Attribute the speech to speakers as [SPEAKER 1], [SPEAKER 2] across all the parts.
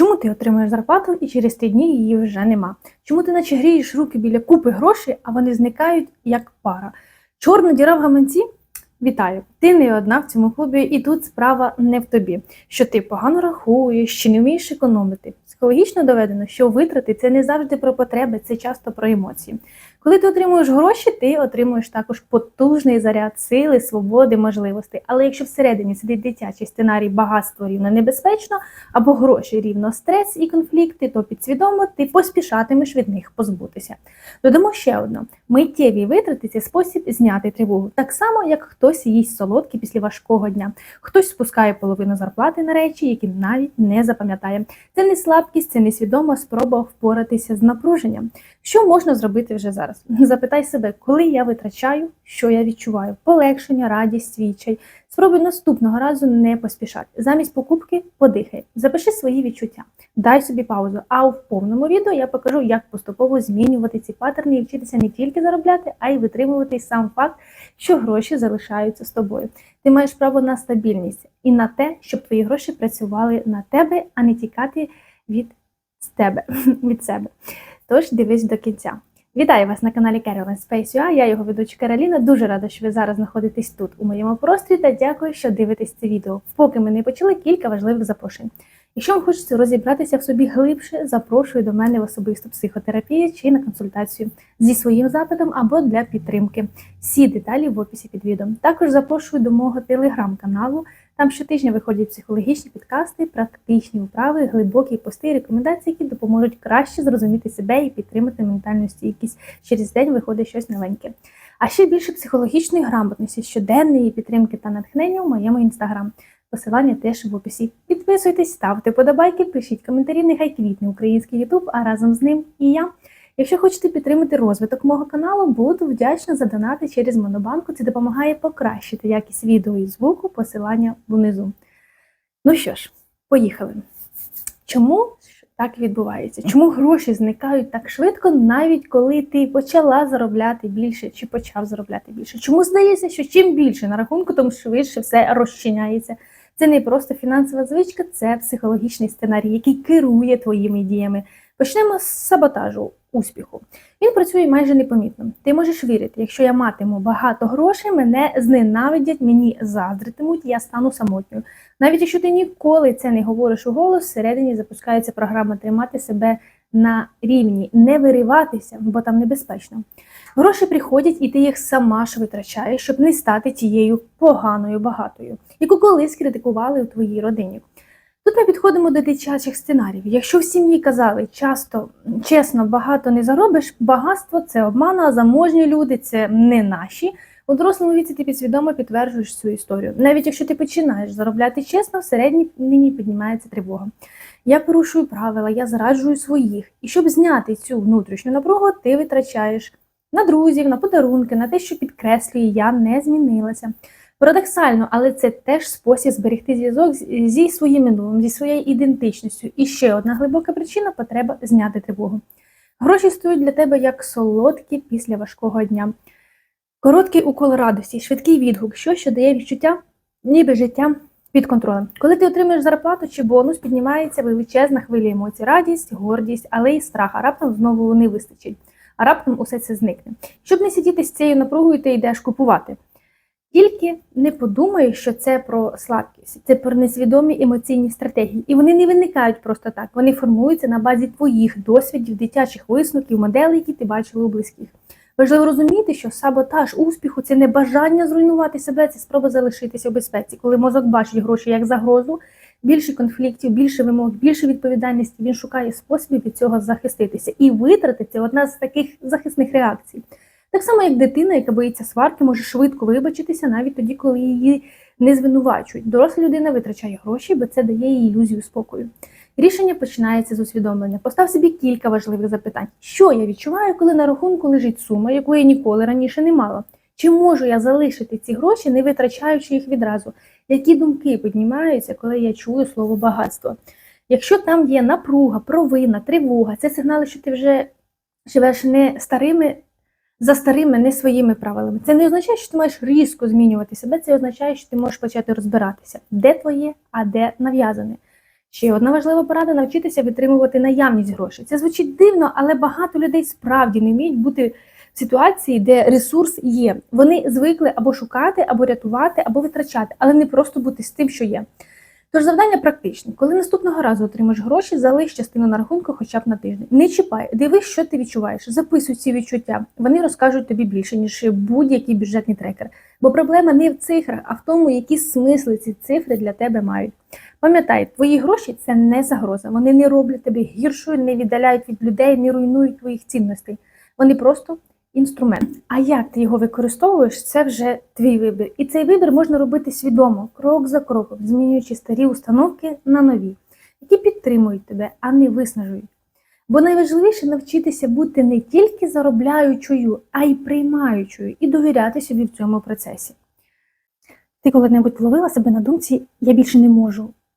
[SPEAKER 1] Чому ти отримуєш зарплату і через три дні її вже нема? Чому ти наче грієш руки біля купи грошей, а вони зникають як пара? Чорна діра в гаманці? Вітаю! Ти не одна в цьому клубі, і тут справа не в тобі, що ти погано рахуєш, чи не вмієш економити. Психологічно доведено, що витрати це не завжди про потреби, це часто про емоції. Коли ти отримуєш гроші, ти отримуєш також потужний заряд сили, свободи, можливостей. Але якщо всередині сидить дитячий сценарій багатство рівно небезпечно, або гроші рівно стрес і конфлікти, то підсвідомо ти поспішатимеш від них позбутися. Додамо ще одно: миттєві витрати це спосіб зняти тривогу, так само як хтось їсть солодкі після важкого дня, хтось спускає половину зарплати на речі, які навіть не запам'ятає. Це не слабкість, це несвідома спроба впоратися з напруженням. Що можна зробити вже зараз? Запитай себе, коли я витрачаю, що я відчуваю, полегшення, радість, відчай. Спробуй наступного разу не поспішати. Замість покупки подихай, запиши свої відчуття, дай собі паузу. А в повному відео я покажу, як поступово змінювати ці паттерни і вчитися не тільки заробляти, а й витримувати сам факт, що гроші залишаються з тобою. Ти маєш право на стабільність і на те, щоб твої гроші працювали на тебе, а не тікати від тебе від себе. Тож дивись до кінця. Вітаю вас на каналі Carolyn Space Я його ведуча Кароліна. Дуже рада, що ви зараз знаходитесь тут у моєму просторі та дякую, що дивитесь це відео. Поки ми не почали кілька важливих запрошень. Якщо вам хочеться розібратися в собі глибше, запрошую до мене в особисту психотерапію чи на консультацію зі своїм запитом або для підтримки. Всі деталі в описі під відео. Також запрошую до мого телеграм-каналу. Там щотижня виходять психологічні підкасти, практичні вправи, глибокі пости і рекомендації, які допоможуть краще зрозуміти себе і підтримати ментальну стійкість. Через день виходить щось новеньке. А ще більше психологічної грамотності, щоденної підтримки та натхнення у моєму інстаграм. Посилання теж в описі. Підписуйтесь, ставте подобайки, пишіть коментарі, нехай квітне український Ютуб, а разом з ним і я. Якщо хочете підтримати розвиток мого каналу, буду вдячна за донати через Монобанку. Це допомагає покращити якість відео і звуку, посилання внизу. Ну що ж, поїхали. Чому так відбувається? Чому гроші зникають так швидко, навіть коли ти почала заробляти більше чи почав заробляти більше? Чому здається, що чим більше на рахунку, тому швидше все розчиняється? Це не просто фінансова звичка, це психологічний сценарій, який керує твоїми діями. Почнемо з саботажу успіху. Він працює майже непомітно. Ти можеш вірити, якщо я матиму багато грошей, мене зненавидять, мені заздритимуть, я стану самотньою. Навіть якщо ти ніколи це не говориш у голос, всередині запускається програма тримати себе на рівні, не вириватися, бо там небезпечно. Гроші приходять, і ти їх сама ж витрачаєш, щоб не стати тією поганою багатою, яку колись критикували у твоїй родині. Тут ми підходимо до дитячих сценаріїв. Якщо в сім'ї казали часто, чесно, багато не заробиш, багатство це обман, а заможні люди це не наші. У дорослому віці ти підсвідомо підтверджуєш цю історію. Навіть якщо ти починаєш заробляти чесно, всередині нині піднімається тривога. Я порушую правила, я зраджую своїх. І щоб зняти цю внутрішню напругу, ти витрачаєш на друзів, на подарунки, на те, що підкреслює, я не змінилася. Парадоксально, але це теж спосіб зберегти зв'язок зі своїм минулим, зі своєю ідентичністю. І ще одна глибока причина потреба зняти тривогу. Гроші стоять для тебе як солодкі після важкого дня. Короткий укол радості, швидкий відгук, що що дає відчуття, ніби життя під контролем. Коли ти отримуєш зарплату чи бонус, піднімається величезна хвиля емоцій, радість, гордість, але й страх, а раптом знову не вистачить, а раптом усе це зникне. Щоб не сидіти з цією напругою, ти йдеш купувати. Тільки не подумай, що це про слабкість, це про несвідомі емоційні стратегії. І вони не виникають просто так. Вони формуються на базі твоїх досвідів, дитячих висновків, моделей, які ти бачила у близьких. Важливо розуміти, що саботаж успіху це не бажання зруйнувати себе, це спроба залишитися у безпеці. Коли мозок бачить гроші як загрозу, більше конфліктів, більше вимог, більше відповідальності, він шукає способів від цього захиститися. І витрати це одна з таких захисних реакцій. Так само, як дитина, яка боїться сварки, може швидко вибачитися навіть тоді, коли її не звинувачують. Доросла людина витрачає гроші, бо це дає їй ілюзію спокою. Рішення починається з усвідомлення. Постав собі кілька важливих запитань. Що я відчуваю, коли на рахунку лежить сума, яку я ніколи раніше не мала? Чи можу я залишити ці гроші, не витрачаючи їх відразу? Які думки піднімаються, коли я чую слово багатство? Якщо там є напруга, провина, тривога, це сигнали, що ти вже живеш не старими за старими, не своїми правилами. Це не означає, що ти маєш різко змінювати себе, це означає, що ти можеш почати розбиратися, де твоє, а де нав'язане. Ще одна важлива порада навчитися витримувати наявність грошей. Це звучить дивно, але багато людей справді не вміють бути в ситуації, де ресурс є. Вони звикли або шукати, або рятувати, або витрачати, але не просто бути з тим, що є. Тож завдання практичне. Коли наступного разу отримаєш гроші, залиш частину на рахунку хоча б на тиждень. Не чіпай, дивись, що ти відчуваєш. Записуй ці відчуття. Вони розкажуть тобі більше, ніж будь-який бюджетний трекер. Бо проблема не в цифрах, а в тому, які смисли ці цифри для тебе мають. Пам'ятай, твої гроші це не загроза. Вони не роблять тебе гіршою, не віддаляють від людей, не руйнують твоїх цінностей. Вони просто інструмент. А як ти його використовуєш, це вже твій вибір. І цей вибір можна робити свідомо, крок за кроком, змінюючи старі установки на нові, які підтримують тебе, а не виснажують. Бо найважливіше навчитися бути не тільки заробляючою, а й приймаючою, і довіряти собі в цьому процесі. Ти коли-небудь ловила себе на думці Я більше не можу,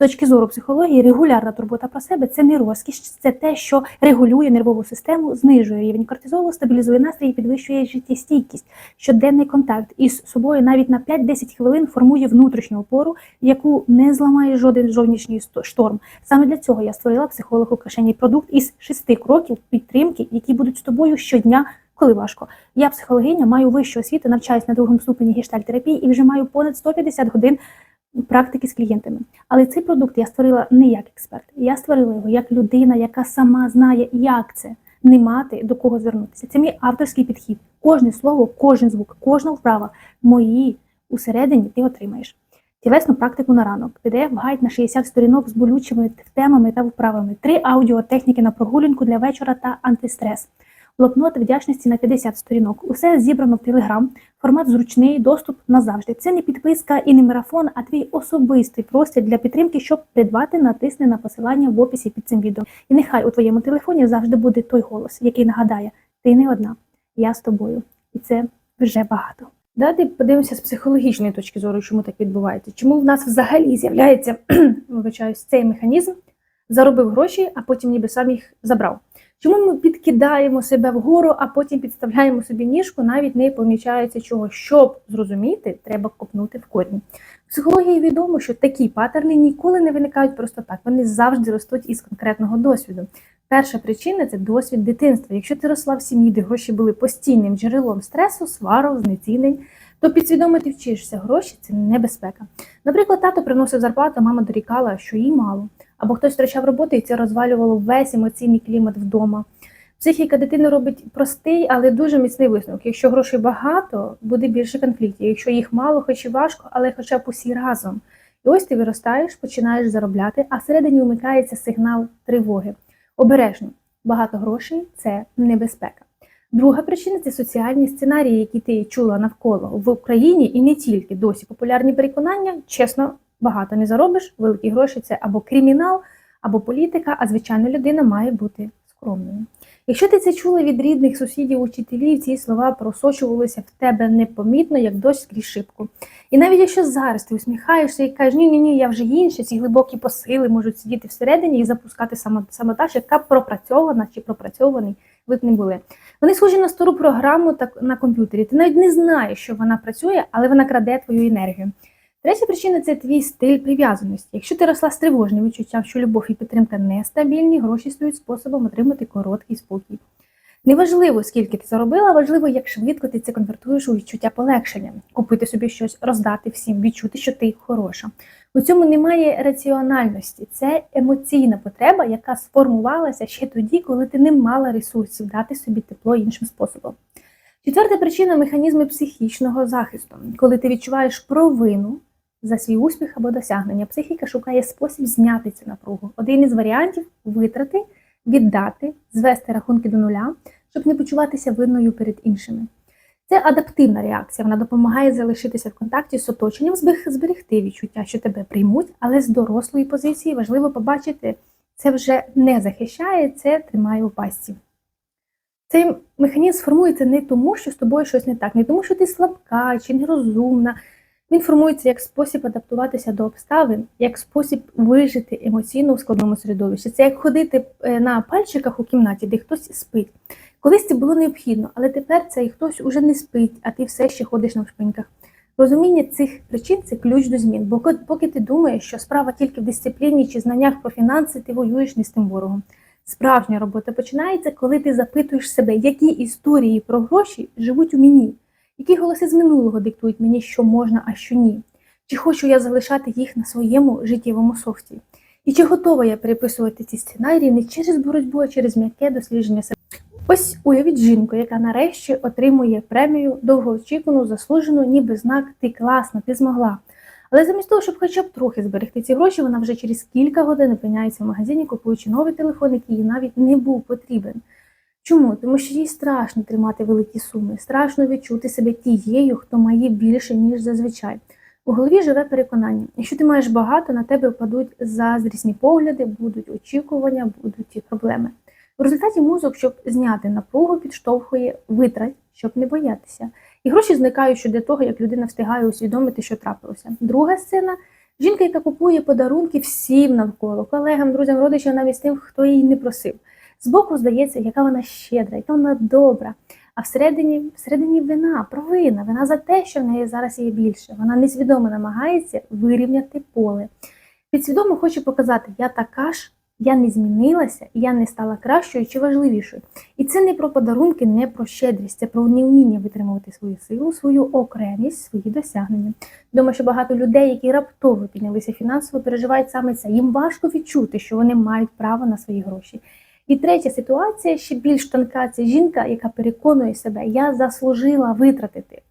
[SPEAKER 1] Точки зору психології, регулярна турбота про себе це не розкіш, це те, що регулює нервову систему, знижує рівень кортизолу, стабілізує настрій і підвищує життєстійкість. Щоденний контакт із собою навіть на 5-10 хвилин формує внутрішню опору, яку не зламає жоден зовнішній шторм. Саме для цього я створила психолог Украшеній продукт із шести кроків підтримки, які будуть з тобою щодня. Коли важко, я психологиня, маю вищу освіту, навчаюсь на другому ступені гештальтерапії і вже маю понад 150 годин практики з клієнтами. Але цей продукт я створила не як експерт. Я створила його як людина, яка сама знає, як це не мати до кого звернутися. Це мій авторський підхід. Кожне слово, кожен звук, кожна вправа мої усередині ти отримаєш. Тілесну практику на ранок, pdf гайд на 60 сторінок з болючими темами та вправами, три аудіотехніки на прогулянку для вечора та антистрес, блокнот вдячності на 50 сторінок. Усе зібрано в Телеграм, формат зручний, доступ назавжди. Це не підписка і не марафон, а твій особистий простір для підтримки, щоб придбати, натисни на посилання в описі під цим відео. І нехай у твоєму телефоні завжди буде той голос, який нагадає: ти не одна, я з тобою. І це вже багато. Давайте подивимося з психологічної точки зору, чому так відбувається. Чому в нас взагалі з'являється вибачаюсь, цей механізм, заробив гроші, а потім ніби сам їх забрав. Чому ми підкидаємо себе вгору, а потім підставляємо собі ніжку, навіть не помічається чого. Щоб зрозуміти, треба копнути в корінь. Психології відомо, що такі паттерни ніколи не виникають просто так. Вони завжди ростуть із конкретного досвіду. Перша причина це досвід дитинства. Якщо ти росла в сім'ї, де гроші були постійним джерелом стресу, сварок, знецінень, то підсвідомо ти вчишся. Гроші це небезпека. Наприклад, тато приносив зарплату, мама дорікала, що їй мало. Або хтось втрачав роботу, і це розвалювало весь емоційний клімат вдома. Психіка дитини робить простий, але дуже міцний висновок. Якщо грошей багато, буде більше конфліктів. Якщо їх мало, хоч і важко, але хоча б усі разом. І ось ти виростаєш, починаєш заробляти, а всередині вмикається сигнал тривоги. Обережно, багато грошей це небезпека. Друга причина це соціальні сценарії, які ти чула навколо в Україні і не тільки досі популярні переконання. Чесно, багато не заробиш, великі гроші це або кримінал, або політика, а звичайна людина має бути скромною. Якщо ти це чула від рідних сусідів, учителів, ці слова просочувалися в тебе непомітно, як дощ крізь шибку. І навіть якщо зараз ти усміхаєшся і кажеш, ні, ні, ні, я вже інше, ці глибокі посили можуть сидіти всередині і запускати самотаж, яка пропрацьована чи пропрацьований, ви б не були. Вони схожі на стару програму так на комп'ютері. Ти навіть не знаєш, що вона працює, але вона краде твою енергію. Третя причина це твій стиль прив'язаності. Якщо ти росла з тривожним відчуттям, що любов і підтримка нестабільні, гроші стають способом отримати короткий спокій. Неважливо, скільки ти заробила, важливо, як швидко ти це конвертуєш у відчуття полегшення, купити собі щось, роздати всім, відчути, що ти хороша. У цьому немає раціональності, це емоційна потреба, яка сформувалася ще тоді, коли ти не мала ресурсів дати собі тепло іншим способом. Четверта причина механізми психічного захисту. Коли ти відчуваєш провину за свій успіх або досягнення, психіка шукає спосіб зняти цю напругу. Один із варіантів витрати, віддати, звести рахунки до нуля, щоб не почуватися винною перед іншими. Це адаптивна реакція. Вона допомагає залишитися в контакті з оточенням, зберег- зберегти відчуття, що тебе приймуть, але з дорослої позиції важливо побачити, це вже не захищає, це тримає у пастці. Цей механізм формується не тому, що з тобою щось не так, не тому, що ти слабка чи нерозумна. Він формується як спосіб адаптуватися до обставин, як спосіб вижити емоційно в складному середовищі. Це як ходити е, на пальчиках у кімнаті, де хтось спить. Колись це було необхідно, але тепер цей хтось уже не спить, а ти все ще ходиш на шпиньках. Розуміння цих причин це ключ до змін. Бо поки ти думаєш, що справа тільки в дисципліні чи знаннях про фінанси, ти воюєш не з тим ворогом. Справжня робота починається, коли ти запитуєш себе, які історії про гроші живуть у мені, які голоси з минулого диктують мені, що можна, а що ні. Чи хочу я залишати їх на своєму життєвому софті? І чи готова я переписувати ці сценарії не через боротьбу, а через м'яке дослідження себе? Ось уявіть жінку, яка нарешті отримує премію довгоочікувану, заслужену, ніби знак ти класна, ти змогла. Але замість того, щоб хоча б трохи зберегти ці гроші, вона вже через кілька годин опиняється в магазині, купуючи новий телефон, який їй навіть не був потрібен. Чому? Тому що їй страшно тримати великі суми, страшно відчути себе тією, хто має більше, ніж зазвичай. У голові живе переконання. Якщо ти маєш багато, на тебе впадуть заздрісні погляди, будуть очікування, будуть і проблеми. В результаті мозок, щоб зняти напругу, підштовхує витрать, щоб не боятися. І гроші зникають ще до того, як людина встигає усвідомити, що трапилося. Друга сцена жінка, яка купує подарунки всім навколо, колегам, друзям, родичам, навіть тим, хто її не просив. Збоку здається, яка вона щедра, яка вона добра. А всередині, всередині вина, провина, вина за те, що в неї зараз є більше. Вона несвідомо намагається вирівняти поле. Підсвідомо хоче показати, я така ж, я не змінилася, я не стала кращою чи важливішою. І це не про подарунки, не про щедрість, це про неуміння витримувати свою силу, свою окремість, свої досягнення. Думаю, що багато людей, які раптово піднялися фінансово, переживають саме це. Їм важко відчути, що вони мають право на свої гроші. І третя ситуація ще більш тонка. Це жінка, яка переконує себе, я заслужила витратити.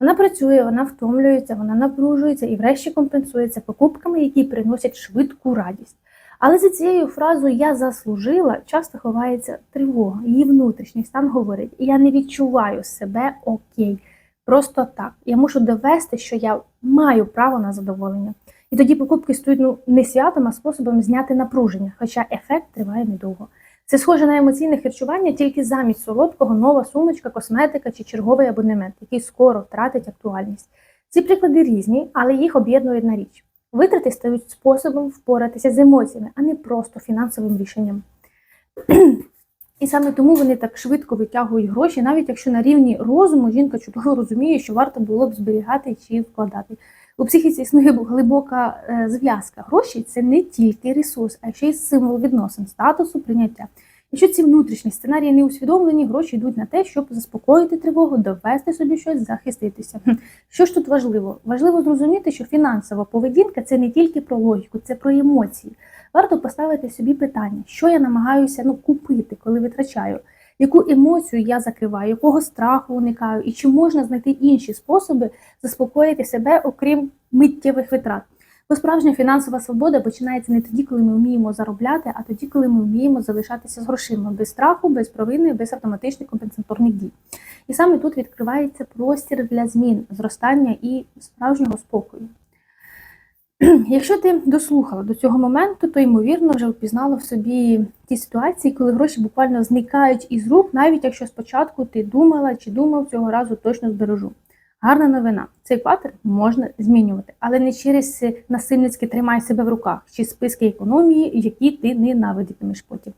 [SPEAKER 1] Вона працює, вона втомлюється, вона напружується і врешті компенсується покупками, які приносять швидку радість. Але за цією фразою Я заслужила часто ховається тривога. Її внутрішній стан говорить: Я не відчуваю себе окей. Просто так. Я мушу довести, що я маю право на задоволення. І тоді покупки стають ну, не святом, а способом зняти напруження, хоча ефект триває недовго. Це схоже на емоційне харчування, тільки замість солодкого нова сумочка, косметика чи черговий абонемент, який скоро втратить актуальність. Ці приклади різні, але їх об'єднує одна річ. Витрати стають способом впоратися з емоціями, а не просто фінансовим рішенням. І саме тому вони так швидко витягують гроші, навіть якщо на рівні розуму жінка чудово розуміє, що варто було б зберігати чи вкладати. У психіці існує глибока е, зв'язка. Гроші це не тільки ресурс, а ще й символ відносин, статусу, прийняття. Якщо ці внутрішні сценарії не усвідомлені, гроші йдуть на те, щоб заспокоїти тривогу, довести собі щось, захиститися. Що ж тут важливо? Важливо зрозуміти, що фінансова поведінка це не тільки про логіку, це про емоції. Варто поставити собі питання, що я намагаюся ну, купити, коли витрачаю, яку емоцію я закриваю, якого страху уникаю, і чи можна знайти інші способи заспокоїти себе, окрім миттєвих витрат. Бо справжня фінансова свобода починається не тоді, коли ми вміємо заробляти, а тоді, коли ми вміємо залишатися з грошима без страху, без провини, без автоматичних компенсаторних дій. І саме тут відкривається простір для змін, зростання і справжнього спокою. Якщо ти дослухала до цього моменту, то ймовірно вже впізнала в собі ті ситуації, коли гроші буквально зникають із рук, навіть якщо спочатку ти думала чи думав цього разу точно збережу. Гарна новина. Цей паттерн можна змінювати, але не через насильницьке тримай себе в руках чи списки економії, які ти ненавидитимеш потім.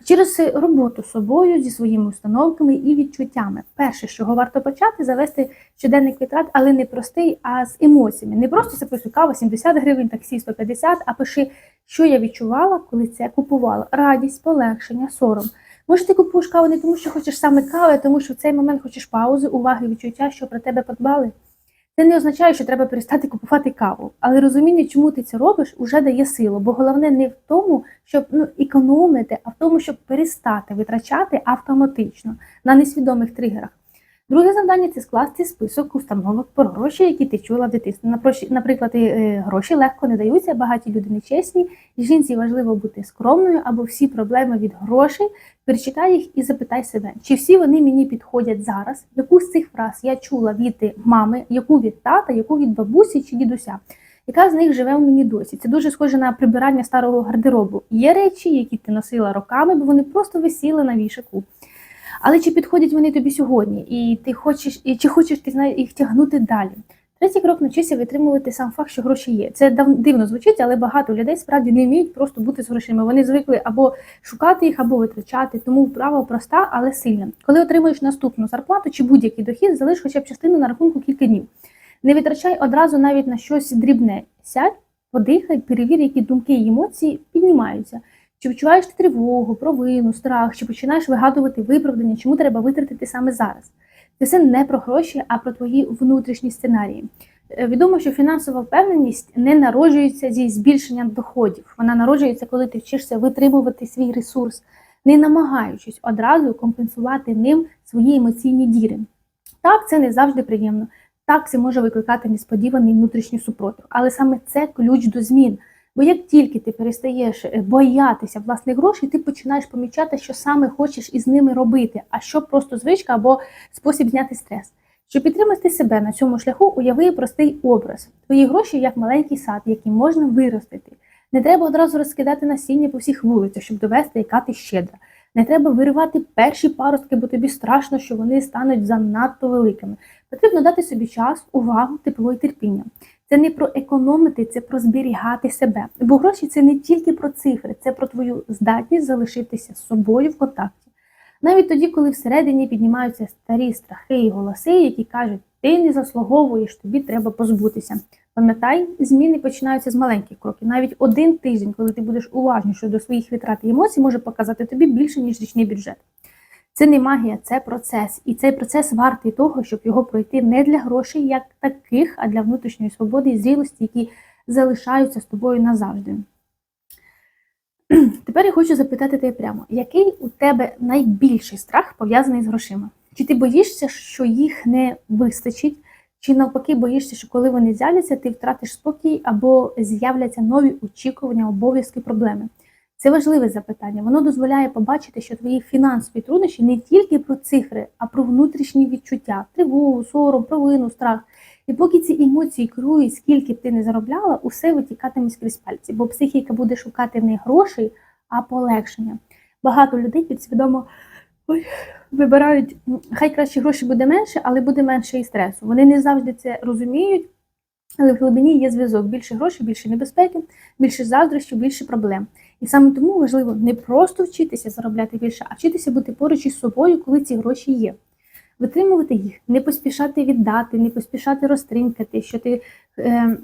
[SPEAKER 1] А через роботу з собою, зі своїми установками і відчуттями. Перше, з чого варто почати, завести щоденник витрат, але не простий, а з емоціями. Не просто записуй кава 70 гривень, таксі 150, а пиши, що я відчувала, коли це купувала. Радість, полегшення, сором. Може, ти купуєш каву не тому, що хочеш саме кави, а тому що в цей момент хочеш паузи, уваги, відчуття, що про тебе подбали. Це не означає, що треба перестати купувати каву, але розуміння, чому ти це робиш, уже дає силу. Бо головне не в тому, щоб ну, економити, а в тому, щоб перестати витрачати автоматично на несвідомих тригерах. Друге завдання це скласти список установок про гроші, які ти чула в дитинстві. Наприклад, е, гроші легко не даються, багаті люди нечесні, жінці важливо бути скромною або всі проблеми від грошей. Перечитай їх і запитай себе, чи всі вони мені підходять зараз, яку з цих фраз я чула від мами, яку від тата, яку від бабусі чи дідуся. Яка з них живе в мені досі? Це дуже схоже на прибирання старого гардеробу. Є речі, які ти носила роками, бо вони просто висіли на вішаку. Але чи підходять вони тобі сьогодні? І ти хочеш, і чи хочеш ти їх тягнути далі? Третій крок навчися витримувати сам факт, що гроші є. Це дав- дивно звучить, але багато людей справді не вміють просто бути з грошима. Вони звикли або шукати їх, або витрачати. Тому вправа проста, але сильна. Коли отримуєш наступну зарплату чи будь-який дохід, залиш хоча б частину на рахунку кілька днів. Не витрачай одразу навіть на щось дрібне. Сядь, подихай, перевір, які думки і емоції піднімаються. Чи відчуваєш ти тривогу, провину, страх, чи починаєш вигадувати виправдання, чому треба витратити саме зараз? Це все не про гроші, а про твої внутрішні сценарії. Е, Відомо, що фінансова впевненість не народжується зі збільшенням доходів. Вона народжується, коли ти вчишся витримувати свій ресурс, не намагаючись одразу компенсувати ним свої емоційні діри. Так, це не завжди приємно. Так, це може викликати несподіваний внутрішній супротив, але саме це ключ до змін. Бо як тільки ти перестаєш е, боятися власних грошей, ти починаєш помічати, що саме хочеш із ними робити, а що просто звичка або спосіб зняти стрес. Щоб підтримати себе на цьому шляху, уяви простий образ. Твої гроші як маленький сад, який можна виростити. Не треба одразу розкидати насіння по всіх вулицях, щоб довести, яка ти щедра. Не треба виривати перші паростки, бо тобі страшно, що вони стануть занадто великими. Потрібно дати собі час, увагу, тепло і терпіння. Це не про економити, це про зберігати себе. Бо гроші це не тільки про цифри, це про твою здатність залишитися з собою в контакті. Навіть тоді, коли всередині піднімаються старі страхи і голоси, які кажуть, ти не заслуговуєш, тобі треба позбутися. Пам'ятай, зміни починаються з маленьких кроків. Навіть один тиждень, коли ти будеш уважніше до своїх витрат і емоцій, може показати тобі більше, ніж річний бюджет. Це не магія, це процес. І цей процес вартий того, щоб його пройти не для грошей як таких, а для внутрішньої свободи і зрілості, які залишаються з тобою назавжди. Тепер я хочу запитати тебе прямо, який у тебе найбільший страх пов'язаний з грошима? Чи ти боїшся, що їх не вистачить, чи навпаки боїшся, що коли вони з'являться, ти втратиш спокій або з'являться нові очікування, обов'язки, проблеми? Це важливе запитання. Воно дозволяє побачити, що твої фінансові труднощі не тільки про цифри, а про внутрішні відчуття, тривогу, сором, провину, страх. І поки ці емоції керують, скільки б ти не заробляла, усе витікатиме скрізь пальці, бо психіка буде шукати не грошей, а полегшення. Багато людей підсвідомо ой, вибирають, хай краще гроші буде менше, але буде менше і стресу. Вони не завжди це розуміють, але в глибині є зв'язок. Більше грошей, більше небезпеки, більше заздрощів, більше проблем. І саме тому важливо не просто вчитися заробляти більше, а вчитися бути поруч із собою, коли ці гроші є. Витримувати їх, не поспішати віддати, не поспішати розтринкати, що ти е,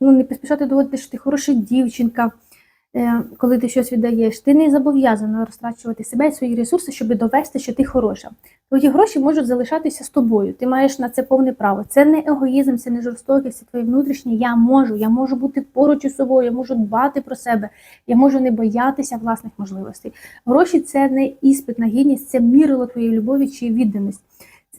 [SPEAKER 1] ну, не поспішати доводити, що ти хороша дівчинка, коли ти щось віддаєш. Ти не зобов'язана розтрачувати себе і свої ресурси, щоб довести, що ти хороша. Твої гроші можуть залишатися з тобою. Ти маєш на це повне право. Це не егоїзм, це не жорстокість, це твоє внутрішнє. Я можу, я можу бути поруч із собою, я можу дбати про себе, я можу не боятися власних можливостей. Гроші це не іспит на гідність, це мірило твоєї любові чи відданості.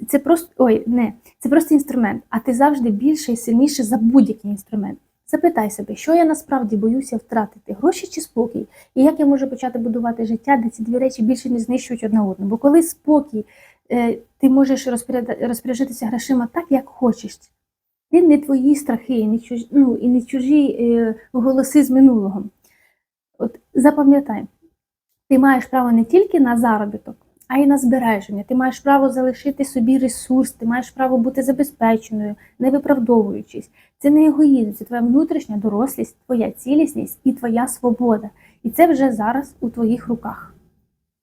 [SPEAKER 1] Це просто ой, не це просто інструмент, а ти завжди більше і сильніше за будь-який інструмент. Запитай себе, що я насправді боюся втратити гроші чи спокій, і як я можу почати будувати життя, де ці дві речі більше не знищують одна одну. Бо коли спокій, е, ти можеш розпоряд- розпоряджатися грошима так, як хочеш. Це не твої страхи, і не чужі, ну, і не чужі е, голоси з минулого. От запам'ятай, ти маєш право не тільки на заробіток, а й на збереження. Ти маєш право залишити собі ресурс, ти маєш право бути забезпеченою, не виправдовуючись. Це не егоїзм, це твоя внутрішня дорослість, твоя цілісність і твоя свобода. І це вже зараз у твоїх руках.